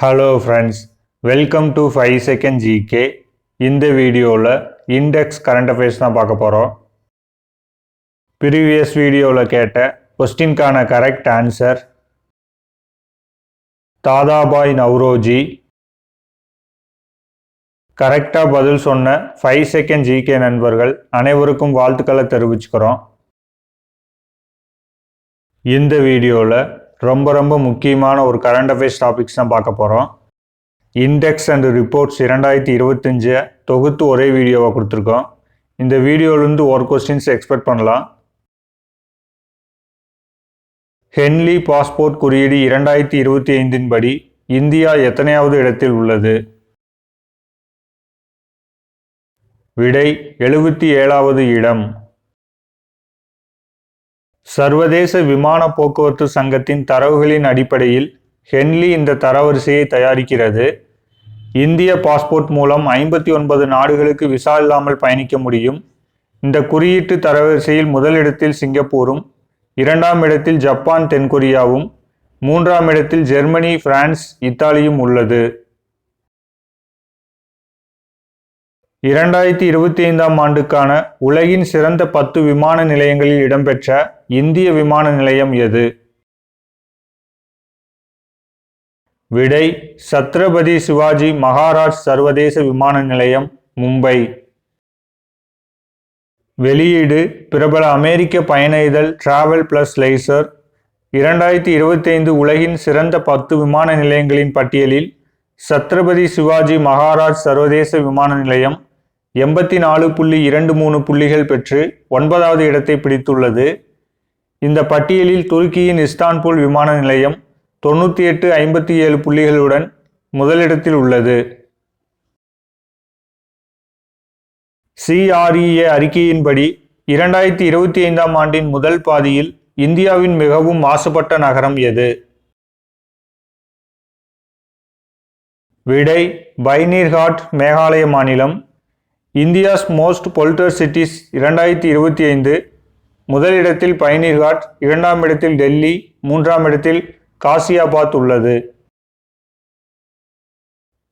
Hello friends welcome to five second GK இந்த வீடியோவில் index current affairs தான் பார்க்க போகிறோம் ப்ரீவியஸ் வீடியோவில் கேட்ட கொஸ்டின்கான கரெக்ட் ஆன்சர் தாதாபாய் நவ்ரோஜி. கரெக்டாக பதில் சொன்ன ஃபைவ் செகண்ட் ஜிகே நண்பர்கள் அனைவருக்கும் வாழ்த்துக்களை தெரிவிச்சுக்கிறோம். இந்த வீடியோவில் ரொம்ப ரொம்ப முக்கியமான ஒரு கரண்ட் அஃபேர்ஸ் டாபிக்ஸ் தான் பார்க்க போகிறோம் இண்டெக்ஸ் அண்ட் ரிப்போர்ட்ஸ் இரண்டாயிரத்தி இருபத்தஞ்சு தொகுத்து ஒரே வீடியோவை கொடுத்துருக்கோம். இந்த வீடியோலேருந்து ஒரு கொஸ்டின்ஸ் எக்ஸ்பெக்ட் பண்ணலாம். ஹென்லி பாஸ்போர்ட் குறியீடு இரண்டாயிரத்தி இருபத்தி ஐந்தின் படி இந்தியா எத்தனையாவது இடத்தில் உள்ளது? விடை எழுபத்தி ஏழாவது இடம். சர்வதேச விமான போக்குவரத்து சங்கத்தின் தரவுகளின் அடிப்படையில் ஹென்லி இந்த தரவரிசையை தயாரிக்கிறது. இந்திய பாஸ்போர்ட் மூலம் ஐம்பத்தி ஒன்பது நாடுகளுக்கு விசா இல்லாமல் பயணிக்க முடியும். இந்த குறியீட்டு தரவரிசையில் முதலிடத்தில் சிங்கப்பூரும் இரண்டாம் இடத்தில் ஜப்பான் தென்கொரியாவும் மூன்றாம் இடத்தில் ஜெர்மனி பிரான்ஸ் இத்தாலியும் உள்ளது. இரண்டாயிரத்தி இருபத்தி ஐந்தாம் ஆண்டுக்கான உலகின் சிறந்த பத்து விமான நிலையங்களில் இடம்பெற்ற இந்திய விமான நிலையம் எது? விடை சத்ரபதி சிவாஜி மகாராஜ் சர்வதேச விமான நிலையம் மும்பை. வெளியீடு பிரபல அமெரிக்க பயண இதழ் டிராவல் பிளஸ் லைசர் இரண்டாயிரத்தி இருபத்தைந்து உலகின் சிறந்த பத்து விமான நிலையங்களின் பட்டியலில் சத்ரபதி சிவாஜி மகாராஜ் சர்வதேச விமான நிலையம் எண்பத்தி நாலு புள்ளி இரண்டு மூணு புள்ளிகள் பெற்று ஒன்பதாவது இடத்தை பிடித்துள்ளது. இந்த பட்டியலில் துருக்கியின் இஸ்தான்புல் விமான நிலையம் தொண்ணூற்றி எட்டு ஐம்பத்தி ஏழு புள்ளிகளுடன் முதலிடத்தில் உள்ளது. சிஆர்இஏ அறிக்கையின்படி இரண்டாயிரத்தி இருபத்தி ஐந்தாம் ஆண்டின் முதல் பாதியில் இந்தியாவின் மிகவும் மாசுபட்ட நகரம் எது? விடை பைனீர்ஹாட் மேகாலய மாநிலம் இந்தியாஸ் மோஸ்ட் பொல்டர் சிட்டிஸ் இரண்டாயிரத்தி இருபத்தி ஐந்து. முதலிடத்தில் பைனீர்காட் இரண்டாம் இடத்தில் டெல்லி மூன்றாம் இடத்தில் காசியாபாத் உள்ளது.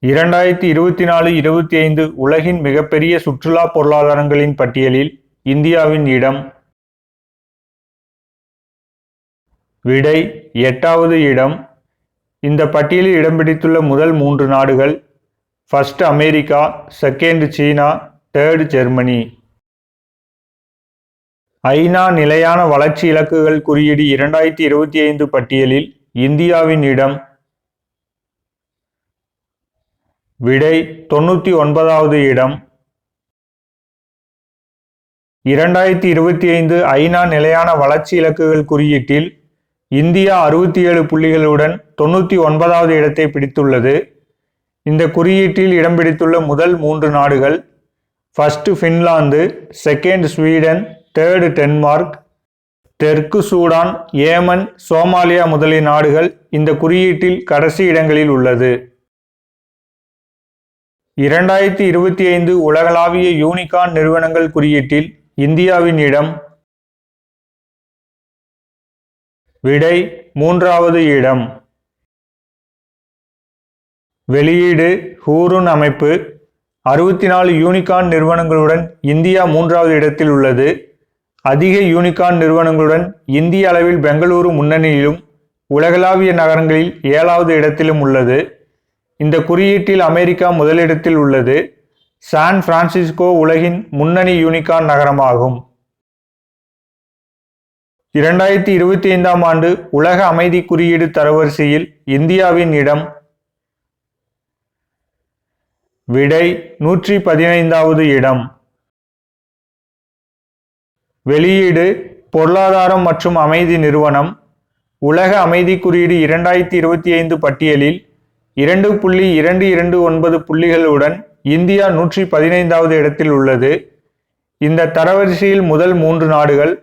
இரண்டாயிரத்தி இருபத்தி நாலு இருபத்தி ஐந்து உலகின் மிகப்பெரிய சுற்றுலா பொருளாதாரங்களின் பட்டியலில் இந்தியாவின் இடம். விடை எட்டாவது இடம். இந்த பட்டியலில் இடம் பிடித்துள்ள முதல் மூன்று நாடுகள் first America second China third Germany ஐநா நிலையான வளர்ச்சி இலக்குகள் குறியீடு இரண்டாயிரத்தி இருபத்தி ஐந்து பட்டியலில் இந்தியாவின் இடம். விடை தொண்ணூற்றி ஒன்பதாவது இடம். இரண்டாயிரத்தி இருபத்தி ஐந்து ஐநா நிலையான வளர்ச்சி இலக்குகள் குறியீட்டில் இந்தியா அறுபத்தி ஏழு புள்ளிகளுடன் தொண்ணூற்றி ஒன்பதாவது இடத்தை பிடித்துள்ளது. இந்த குறியீட்டில் இடம் பிடித்துள்ள முதல் மூன்று நாடுகள் first Finland second Sweden third Denmark தெற்கு சூடான் ஏமன் சோமாலியா முதலிய நாடுகள் இந்த குறியீட்டில் கடைசி இடங்களில் உள்ளது. இரண்டாயிரத்தி இருபத்தி ஐந்து உலகளாவிய யூனிகான் நிறுவனங்கள் குறியீட்டில் இந்தியாவின் இடம் விடை மூன்றாவது இடம். வெளியீடு ஹூருன் அமைப்பு. அறுபத்தி நாலு யூனிகான் நிறுவனங்களுடன் இந்தியா மூன்றாவது இடத்தில் உள்ளது. அதிக யூனிகான் நிறுவனங்களுடன் இந்திய அளவில் பெங்களூரு முன்னணியிலும் உலகளாவிய நகரங்களில் ஏழாவது இடத்திலும் உள்ளது. இந்த குறியீட்டில் அமெரிக்கா முதலிடத்தில் உள்ளது. சான் பிரான்சிஸ்கோ உலகின் முன்னணி யூனிகான் நகரமாகும். இரண்டாயிரத்தி இருபத்தி ஐந்தாம் ஆண்டு உலக அமைதி குறியீடு தரவரிசையில் இந்தியாவின் இடம் விடை நூற்றி பதினைந்தாவது இடம். வெளியீடு பொருளாதாரம் மற்றும் அமைதி நிறுவனம். உலக அமைதி குறியீடு இரண்டாயிரத்தி இருபத்தி ஐந்து பட்டியலில் இரண்டு புள்ளி இரண்டு இரண்டு ஒன்பது புள்ளிகளுடன் இந்தியா நூற்றி பதினைந்தாவது இடத்தில் உள்ளது. இந்த தரவரிசையில் முதல் மூன்று நாடுகள்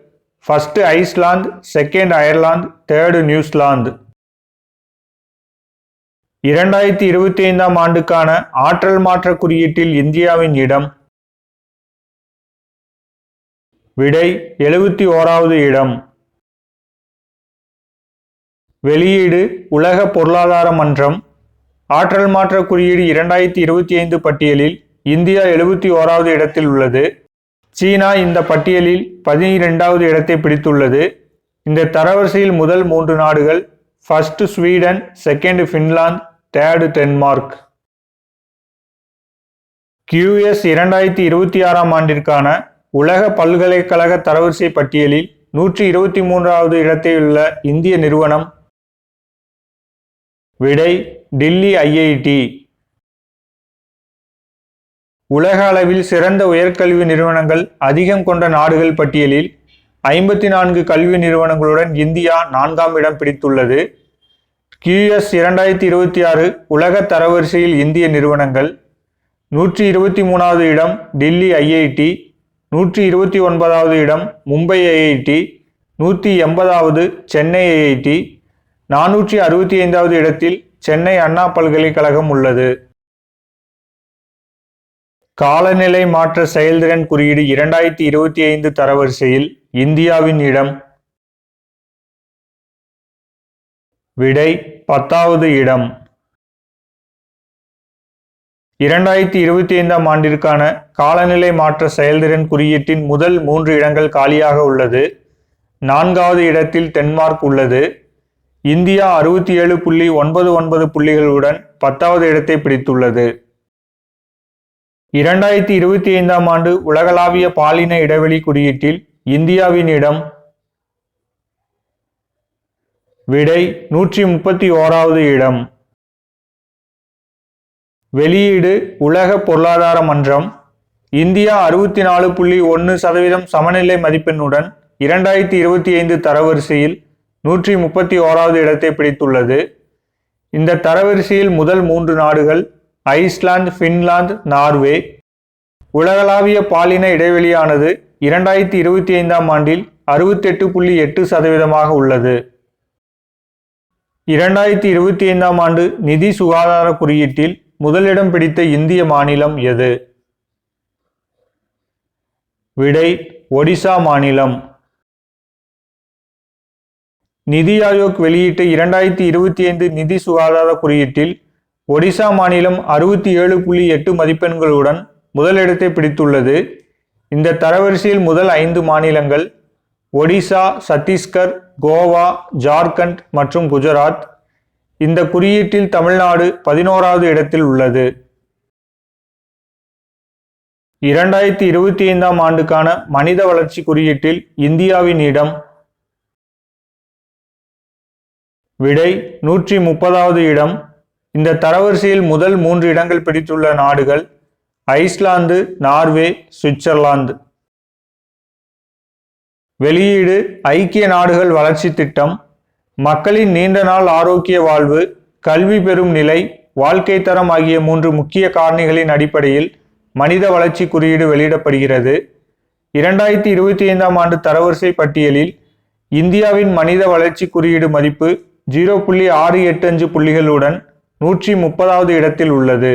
first Iceland second Ireland third New Zealand இரண்டாயிரத்தி இருபத்தி ஐந்தாம் ஆண்டுக்கான ஆற்றல் மாற்ற குறியீட்டில் இந்தியாவின் இடம். விடை எழுபத்தி ஓராவது இடம். வெளியீடு உலக பொருளாதார மன்றம். ஆற்றல் மாற்ற குறியீடு இரண்டாயிரத்தி இருபத்தி ஐந்து பட்டியலில் இந்தியா எழுபத்தி ஓராவது இடத்தில் உள்ளது. சீனா இந்த பட்டியலில் பதினிரெண்டாவது இடத்தை பிடித்துள்ளது. இந்த தரவரிசையில் முதல் மூன்று நாடுகள் first Sweden second Finland third Denmark QS இரண்டாயிரத்தி இருபத்தி ஆறாம் ஆண்டிற்கான உலக பல்கலைக்கழக தரவரிசை பட்டியலில் நூற்றி இருபத்தி மூன்றாவது இடத்தில் உள்ள இந்திய நிறுவனம். விடை டில்லி ஐஐடி. உலக அளவில் சிறந்த உயர்கல்வி நிறுவனங்கள் அதிகம் கொண்ட நாடுகள் பட்டியலில் ஐம்பத்தி நான்கு கல்வி நிறுவனங்களுடன் இந்தியா நான்காம் இடம் பிடித்துள்ளது. கியூஎஸ் இரண்டாயிரத்தி இருபத்தி ஆறு உலக தரவரிசையில் இந்திய நிறுவனங்கள் நூற்றி இருபத்தி மூணாவது இடம் டெல்லி ஐஐடி நூற்றி இருபத்தி ஒன்பதாவது இடம் மும்பை ஐஐடி நூற்றி எண்பதாவது சென்னை ஐஐடி நானூற்றி அறுபத்தி ஐந்தாவது இடத்தில் சென்னை அண்ணா பல்கலைக்கழகம் உள்ளது. காலநிலை மாற்ற செயல்திறன் குறியீடு இரண்டாயிரத்தி இருபத்தி ஐந்து தரவரிசையில் இந்தியாவின் இடம் விடை பத்தாவது இடம். இரண்டாயிரத்தி இருபத்தி ஐந்தாம் ஆண்டிற்கான காலநிலை மாற்ற செயல்திறன் குறியீட்டின் முதல் மூன்று இடங்கள் காலியாக உள்ளது. நான்காவது இடத்தில் டென்மார்க் உள்ளது. இந்தியா அறுபத்தி ஏழு புள்ளி ஒன்பது ஒன்பது புள்ளிகளுடன் பத்தாவது இடத்தை பிடித்துள்ளது. இரண்டாயிரத்தி இருபத்தி ஐந்தாம் ஆண்டு உலகளாவிய பாலின இடைவெளி குறியீட்டில் இந்தியாவின் இடம் விடை நூற்றி முப்பத்தி ஓராவது இடம். வெளியீடு உலக பொருளாதார மன்றம். இந்தியா அறுபத்தி நாலு புள்ளி ஒன்று சதவீதம் சமநிலை மதிப்பெண்ணுடன் இரண்டாயிரத்தி இருபத்தி ஐந்து தரவரிசையில் நூற்றி முப்பத்தி ஓராவது இடத்தை பிடித்துள்ளது. இந்த தரவரிசையில் முதல் மூன்று நாடுகள் ஐஸ்லாந்து ஃபின்லாந்து நார்வே. உலகளாவிய பாலின இடைவெளியானது இரண்டாயிரத்தி இருபத்தி ஐந்தாம் ஆண்டில் அறுபத்தெட்டு புள்ளி எட்டு சதவீதமாக உள்ளது. இரண்டாயிரத்தி இருபத்தி ஐந்தாம் ஆண்டு நிதி சுகாதார குறியீட்டில் முதலிடம் பிடித்த இந்திய மாநிலம் எது? விடை ஒடிசா மாநிலம். நிதி ஆயோக் வெளியிட்ட இரண்டாயிரத்தி இருபத்தி ஐந்து நிதி சுகாதார குறியீட்டில் ஒடிசா மாநிலம் அறுபத்தி ஏழு புள்ளி எட்டு மதிப்பெண்களுடன் முதலிடத்தை பிடித்துள்ளது. இந்த தரவரிசையில் முதல் ஐந்து மாநிலங்கள் ஒடிசா சத்தீஸ்கர் கோவா ஜார்க்கண்ட் மற்றும் குஜராத் இந்த குறியீட்டில் தமிழ்நாடு பதினோராவது இடத்தில் உள்ளது. இரண்டாயிரத்தி இருபத்தி ஐந்தாம் ஆண்டுக்கான மனித வளர்ச்சி குறியீட்டில் இந்தியாவின் இடம் விடை நூற்றி முப்பதாவது இடம். இந்த தரவரிசையில் முதல் மூன்று இடங்கள் பிடித்துள்ள நாடுகள் ஐஸ்லாந்து நார்வே சுவிட்சர்லாந்து. வெளியீடு ஐக்கிய நாடுகள் வளர்ச்சி திட்டம் மக்களின் நீண்ட நாள் ஆரோக்கிய வாழ்வு கல்வி பெறும் நிலை வாழ்க்கை தரம் ஆகிய மூன்று முக்கிய காரணிகளின் அடிப்படையில் மனித வளர்ச்சி குறியீடு வெளியிடப்படுகிறது. இரண்டாயிரத்தி இருபத்தி ஐந்தாம் ஆண்டு தரவரிசை பட்டியலில் இந்தியாவின் மனித வளர்ச்சி குறியீடு மதிப்பு ஜீரோ புள்ளி ஆறு எட்டு அஞ்சு புள்ளிகளுடன் நூற்றி முப்பதாவது இடத்தில் உள்ளது.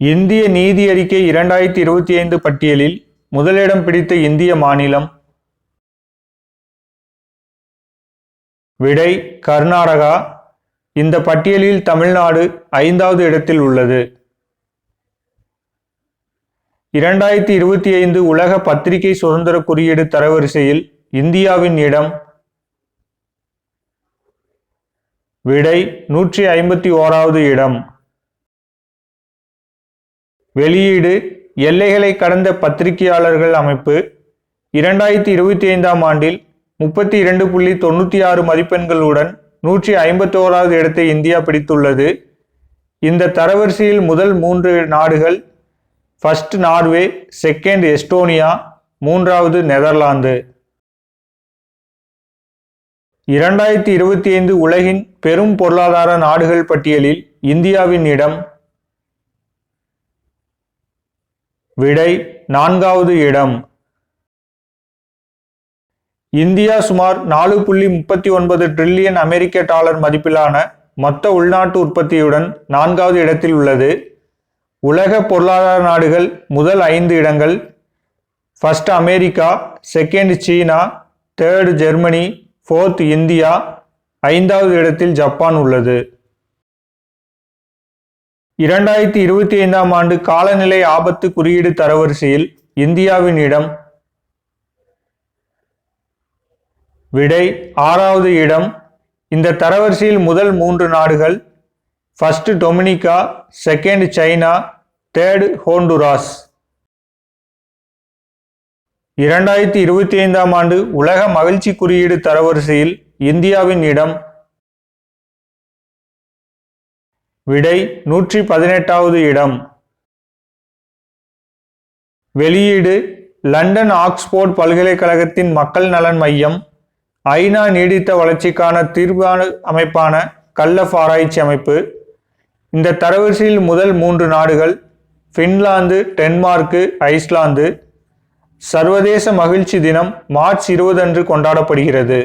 இந்திய நீதி அறிக்கை இரண்டாயிரத்தி இருபத்தி ஐந்து பட்டியலில் முதலிடம் பிடித்த இந்திய மாநிலம். விடை கர்நாடகா. இந்த பட்டியலில் தமிழ்நாடு ஐந்தாவது இடத்தில் உள்ளது. இரண்டாயிரத்தி இருபத்தி ஐந்து உலக பத்திரிகை சுதந்திர குறியீடு தரவரிசையில் இந்தியாவின் இடம். விடை நூற்றி ஐம்பத்தி ஓராவது இடம். வெளியீடு எல்லைகளை கடந்த பத்திரிகையாளர்கள் அமைப்பு இரண்டாயிரத்தி இருபத்தி ஐந்தாம் ஆண்டில் முப்பத்தி இரண்டு புள்ளி தொண்ணூற்றி ஆறு மதிப்பெண்களுடன் நூற்றி ஐம்பத்தோராவது இடத்தை இந்தியா பிடித்துள்ளது. இந்த தரவரிசையில் முதல் மூன்று நாடுகள் ஃபர்ஸ்ட் நார்வே செகண்ட் எஸ்டோனியா மூன்றாவது நெதர்லாந்து. இரண்டாயிரத்தி இருபத்தி ஐந்து உலகின் பெரும் பொருளாதார நாடுகள் பட்டியலில் இந்தியாவின் இடம் விடை நான்காவது இடம். இந்தியா சுமார் நாலு புள்ளி முப்பத்தி ஒன்பது ட்ரில்லியன் அமெரிக்க டாலர் மதிப்பிலான மொத்த உள்நாட்டு உற்பத்தியுடன் நான்காவது இடத்தில் உள்ளது. உலக பொருளாதார நாடுகள் முதல் ஐந்து இடங்கள். First America second China third Germany fourth India ஐந்தாவது இடத்தில் ஜப்பான் உள்ளது. இரண்டாயிரத்தி இருபத்தி ஐந்தாம் ஆண்டு காலநிலை ஆபத்து குறியீடு தரவரிசையில் இந்தியாவின் இடம் விடை ஆறாவது இடம். இந்த தரவரிசையில் முதல் மூன்று நாடுகள் first Dominica second China third Honduras. இரண்டாயிரத்தி இருபத்தி ஐந்தாம் ஆண்டு உலக மகிழ்ச்சி குறியீடு தரவரிசையில் இந்தியாவின் இடம் விடை நூற்றி பதினெட்டாவது இடம். வெளியீடு லண்டன் ஆக்ஸ்போர்ட் பல்கலைக்கழகத்தின் மக்கள் நலன் மையம். ஐநா நீடித்த வளர்ச்சிக்கான தீர்வான அமைப்பான கல்லஃப் ஆராய்ச்சி அமைப்பு. இந்த தரவரிசையில் முதல் மூன்று நாடுகள் ஃபின்லாந்து டென்மார்க்கு ஐஸ்லாந்து. சர்வதேச மகிழ்ச்சி தினம் மார்ச் இருபது அன்று கொண்டாடப்படுகிறது.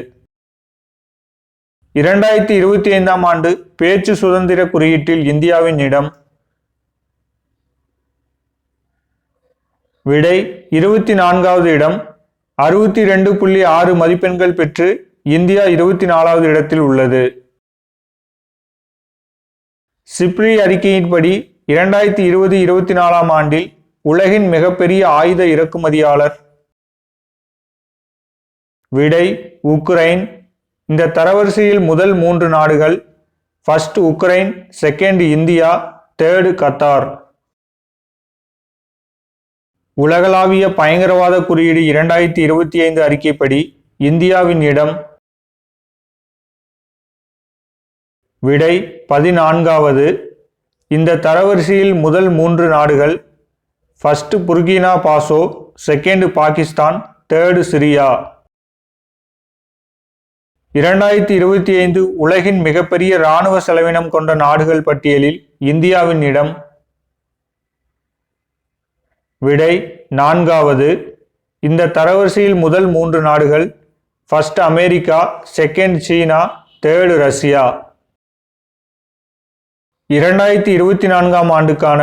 இரண்டாயிரத்தி இருபத்தி ஐந்தாம் ஆண்டு பேச்சு சுதந்திர குறியீட்டில் இந்தியாவின் இடம் விடை இருபத்தி நான்காவது இடம். அறுபத்தி ரெண்டு புள்ளி ஆறு மதிப்பெண்கள் பெற்று இந்தியா இருபத்தி நாலாவது இடத்தில் உள்ளது. சிப்ரி அறிக்கையின்படி இரண்டாயிரத்தி இருபது இருபத்தி நாலாம் ஆண்டில் உலகின் மிகப்பெரிய ஆயுத இறக்குமதியாளர் விடை உக்ரைன் இந்த தரவரிசையில் முதல் மூன்று நாடுகள் first Ukraine second India third Qatar. உலகளாவிய பயங்கரவாத குறியீடு இரண்டாயிரத்தி இருபத்தி ஐந்து அறிக்கைப்படி இந்தியாவின் இடம். விடை பதினான்காவது. இந்த தரவரிசையில் முதல் மூன்று நாடுகள் first Burkina Faso second Pakistan third Syria. இரண்டாயிரத்தி இருபத்தி ஐந்து உலகின் மிகப்பெரிய இராணுவ செலவினம் கொண்ட நாடுகள் பட்டியலில் இந்தியாவின் இடம் விடை நான்காவது. இந்த தரவரிசையில் முதல் மூன்று நாடுகள் first America second China third Russia. இரண்டாயிரத்தி இருபத்தி நான்காம் ஆண்டுக்கான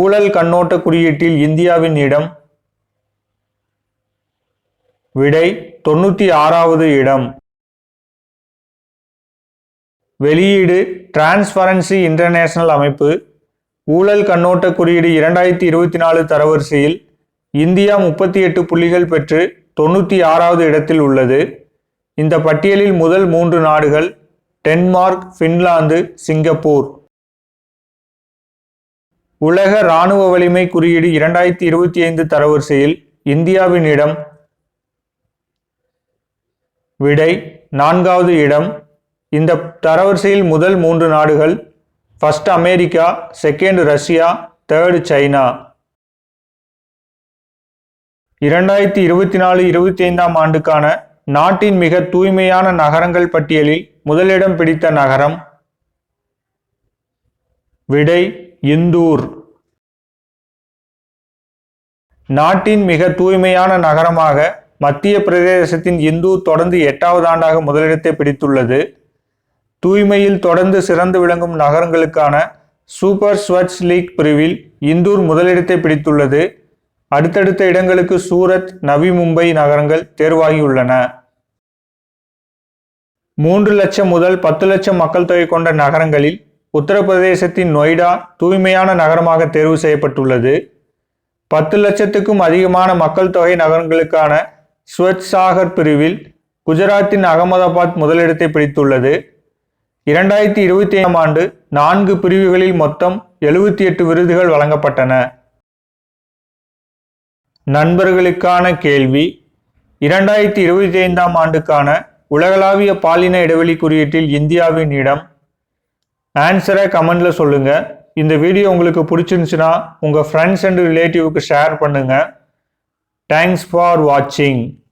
ஊழல் கண்ணோட்ட குறியீட்டில் இந்தியாவின் இடம் விடை தொண்ணூற்றி ஆறாவது இடம். வெளியீடு டிரான்ஸ்பரன்சி இன்டர்நேஷனல் அமைப்பு ஊழல் கண்ணோட்ட குறியீடு இரண்டாயிரத்தி இருபத்தி நாலு தரவரிசையில் இந்தியா முப்பத்தி எட்டு புள்ளிகள் பெற்று தொண்ணூற்றி ஆறாவது இடத்தில் உள்ளது. இந்த பட்டியலில் முதல் மூன்று நாடுகள் டென்மார்க் ஃபின்லாந்து சிங்கப்பூர். உலக இராணுவ வலிமை குறியீடு இரண்டாயிரத்தி இருபத்தி ஐந்து தரவரிசையில் இந்தியாவின் இடம் விடை நான்காவது இடம் இந்த தரவரிசையில் முதல் மூன்று நாடுகள் first America second Russia third China. இரண்டாயிரத்தி இருபத்தி நாலு இருபத்தி ஐந்தாம் ஆண்டுக்கான நாட்டின் மிக தூய்மையான நகரங்கள் பட்டியலில் முதலிடம் பிடித்த நகரம் விடை இந்தூர். நாட்டின் மிக தூய்மையான நகரமாக மத்திய பிரதேசத்தின் இந்தூர் தொடர்ந்து எட்டாவது ஆண்டாக முதலிடத்தை பிடித்துள்ளது. தூய்மையில் தொடர்ந்து சிறந்து விளங்கும் நகரங்களுக்கான சூப்பர் ஸ்வச் லீக் பிரிவில் இந்தூர் முதலிடத்தை பிடித்துள்ளது. அடுத்தடுத்த இடங்களுக்கு சூரத் நவி மும்பை நகரங்கள் தேர்வாகியுள்ளன. மூன்று லட்சம் முதல் பத்து லட்சம் மக்கள் தொகை கொண்ட நகரங்களில் உத்தரப்பிரதேசத்தின் நொய்டா தூய்மையான நகரமாக தேர்வு செய்யப்பட்டுள்ளது. பத்து லட்சத்துக்கும் அதிகமான மக்கள் தொகை நகரங்களுக்கான ஸ்வச் சாகர் பிரிவில் குஜராத்தின் அகமதாபாத் முதலிடத்தை பிடித்துள்ளது. இரண்டாயிரத்தி இருபத்தி ஐந்தாம் ஆண்டு நான்கு பிரிவுகளில் மொத்தம் எழுபத்தி எட்டு விருதுகள் வழங்கப்பட்டன. நண்பர்களுக்கான கேள்வி. இரண்டாயிரத்தி இருபத்தி ஐந்தாம் ஆண்டுக்கான உலகளாவிய பாலின இடைவெளி குறியீட்டில் இந்தியாவின் இடம். ஆன்சரை கமெண்ட்ல சொல்லுங்க. இந்த வீடியோ உங்களுக்கு பிடிச்சிருந்துச்சுன்னா உங்கள் ஃப்ரெண்ட்ஸ் அண்ட் ரிலேட்டிவ்க்கு ஷேர் பண்ணுங்கள் தேங்க்ஸ் ஃபார் வாட்சிங்